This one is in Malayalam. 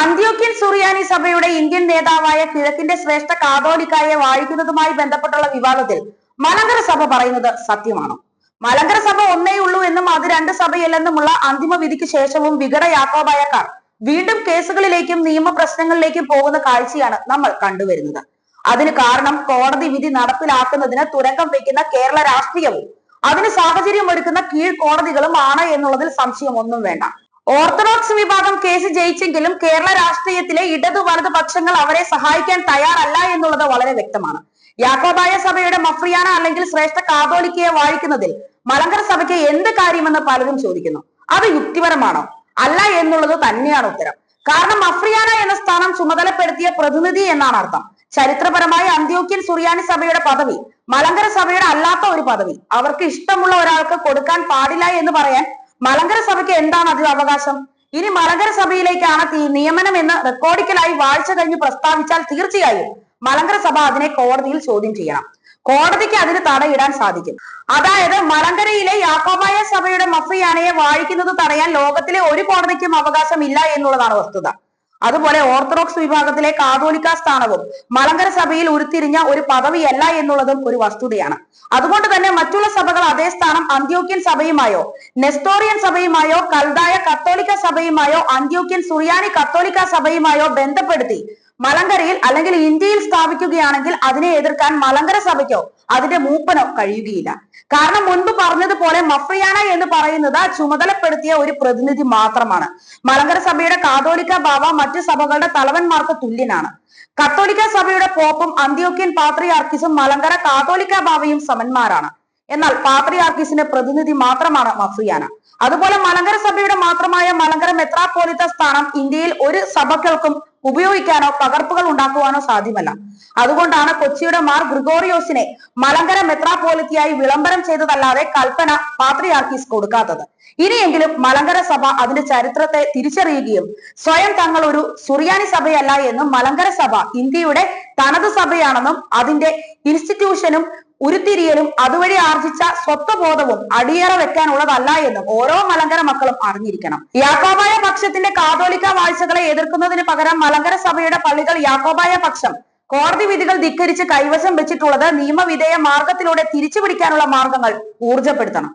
അന്ത്യോക്യൻ സുറിയാനി സഭയുടെ ഇന്ത്യൻ നേതാവായ കിഴക്കിന്റെ ശ്രേഷ്ഠ കാതോലിക്കായെ വാഴിക്കുന്നതുമായി ബന്ധപ്പെട്ടുള്ള വിവാദത്തിൽ മലങ്കര സഭ പറയുന്നത് സത്യമാണ്? മലങ്കര സഭ ഒന്നേ ഉള്ളൂ എന്നും അത് രണ്ട് സഭയല്ലെന്നുമുള്ള അന്തിമ വിധിക്ക് ശേഷവും വികട യാക്കോബായക്കാർ വീണ്ടും കേസുകളിലേക്കും നിയമപ്രശ്നങ്ങളിലേക്കും പോകുന്ന കാഴ്ചയാണ് നമ്മൾ കണ്ടുവരുന്നത്. അതിന് കാരണം കോടതി വിധി നടപ്പിലാക്കുന്നതിന് തുരങ്കം വയ്ക്കുന്ന കേരള രാഷ്ട്രീയവും അതിന് സാഹചര്യം ഒരുക്കുന്ന കീഴ്ക്കോടതികളും ആണ് എന്നുള്ളതിൽ സംശയമൊന്നും വേണ്ട. ഓർത്തഡോക്സ് വിഭാഗം കേസ് ജയിച്ചെങ്കിലും കേരള രാഷ്ട്രീയത്തിലെ ഇടതു വലത് പക്ഷങ്ങൾ അവരെ സഹായിക്കാൻ തയ്യാറല്ല എന്നുള്ളത് വളരെ വ്യക്തമാണ്. യാക്കോബായ സഭയുടെ മഫ്രിയാന അല്ലെങ്കിൽ ശ്രേഷ്ഠ കാതോലിക്കയെ വാഴിക്കുന്നതിൽ മലങ്കര സഭയ്ക്ക് എന്ത് കാര്യമെന്ന് പലരും ചോദിക്കുന്നു. അത് യുക്തിപരമാണോ? അല്ല എന്നുള്ളത് തന്നെയാണ് ഉത്തരം. കാരണം മഫ്രിയാന എന്ന സ്ഥാനം ചുമതലപ്പെടുത്തിയ പ്രതിനിധി എന്നാണ് അർത്ഥം. ചരിത്രപരമായി അന്ത്യോക്യൻ സുറിയാനി സഭയുടെ പദവി മലങ്കര സഭയുടെ അല്ലാത്ത ഒരു പദവി. അവർക്ക് ഇഷ്ടമുള്ള ഒരാൾക്ക് കൊടുക്കാൻ പാടില്ല എന്ന് പറയാൻ മലങ്കര സഭയ്ക്ക് എന്താണ് അതിൽ അവകാശം? ഇനി മലങ്കര സഭയിലേക്കാണ് നിയമനം എന്ന് റെക്കോർഡിക്കലായി വാഴ്ച കഴിഞ്ഞ് പ്രസ്താവിച്ചാൽ തീർച്ചയായും മലങ്കര സഭ അതിനെ കോടതിയിൽ ചോദ്യം ചെയ്യണം. കോടതിക്ക് അതിന് തടയിടാൻ സാധിക്കും. അതായത് മലങ്കരയിലെ യാക്കോബായ സഭയുടെ മഫിയാനയെ വാഴിക്കുന്നത് തടയാൻ ലോകത്തിലെ ഒരു കോടതിക്കും അവകാശമില്ല എന്നുള്ളതാണ് വസ്തുത. അതുപോലെ ഓർത്തഡോക്സ് വിഭാഗത്തിലെ കാതോലിക്ക സ്ഥാനവും മലങ്കര സഭയിൽ ഉരുത്തിരിഞ്ഞ ഒരു പദവിയല്ല എന്നുള്ളതും ഒരു വസ്തുതയാണ്. അതുകൊണ്ട് തന്നെ മറ്റുള്ള സഭകൾ അതേ സ്ഥാനം അന്ത്യോക്യൻ സഭയുമായോ നെസ്റ്റോറിയൻ സഭയുമായോ കൽതായ കത്തോലിക്ക സഭയുമായോ അന്ത്യോക്യൻ സുറിയാനി കത്തോലിക്ക സഭയുമായോ ബന്ധപ്പെടുത്തി മലങ്കരയിൽ അല്ലെങ്കിൽ ഇന്ത്യയിൽ സ്ഥാപിക്കുകയാണെങ്കിൽ അതിനെ എതിർക്കാൻ മലങ്കര സഭയ്ക്കോ അതിന്റെ മൂപ്പനോ കഴിയുകയില്ല. കാരണം മുൻപ് പറഞ്ഞതുപോലെ മഫ്രിയാന എന്ന് പറയുന്നത് ചുമതലപ്പെടുത്തിയ ഒരു പ്രതിനിധി മാത്രമാണ്. മലങ്കര സഭയുടെ കാതോലിക്ക ബാബ മറ്റു സഭകളുടെ തലവന്മാർക്ക് തുല്യനാണ്. കത്തോലിക്ക സഭയുടെ പോപ്പും അന്ത്യോക്യൻ പാത്രിയാർക്കിസും മലങ്കര കാതോലിക്ക ബാബയും സമന്മാരാണ്. എന്നാൽ പാത്രിയാർക്കിസിന്റെ പ്രതിനിധി മാത്രമാണ് മഫ്രിയാന. അതുപോലെ മലങ്കര സഭയുടെ മാത്രമായ മലങ്കര മെത്രാപ്പോലിത്ത സ്ഥാനം ഇന്ത്യയിൽ ഒരു സഭകൾക്കും ഉപയോഗിക്കാനോ പകർപ്പുകൾ ഉണ്ടാക്കുവാനോ സാധ്യമല്ല. അതുകൊണ്ടാണ് കൊച്ചിയുടെ മാർ ഗ്രിഗോറിയോസിനെ മലങ്കര മെത്രാപ്പോലിത്തിയായി വിളംബരം ചെയ്തതല്ലാതെ കൽപ്പന പാത്രിയാർക്കീസ് കൊടുക്കാത്തത്. ഇനിയെങ്കിലും മലങ്കര സഭ അതിന്റെ ചരിത്രത്തെ തിരിച്ചറിയുകയും സ്വയം തങ്ങൾ ഒരു സുറിയാനി സഭയല്ല എന്നും മലങ്കര സഭ ഇന്ത്യയുടെ തനത് സഭയാണെന്നും അതിന്റെ ഇൻസ്റ്റിറ്റ്യൂഷനും ഉരുത്തിരിയലും അതുവഴി ആർജിച്ച സ്വത്വബോധവും അടിയറ വെക്കാനുള്ളതല്ല എന്നും ഓരോ മലങ്കര മക്കളും അറിഞ്ഞിരിക്കണം. യാക്കോബായ പക്ഷത്തിന്റെ കാതോലിക്ക വാഴ്ചകളെ എതിർക്കുന്നതിന് പകരം മലങ്കര സഭയുടെ പള്ളികൾ യാക്കോബായ പക്ഷം. കോടതി വിധികൾ ധിക്കരിച്ച് കൈവശം വെച്ചിട്ടുള്ളത് നിയമവിധേയ മാർഗത്തിലൂടെ തിരിച്ചുപിടിക്കാനുള്ള മാർഗങ്ങൾ ഊർജപ്പെടുത്തണം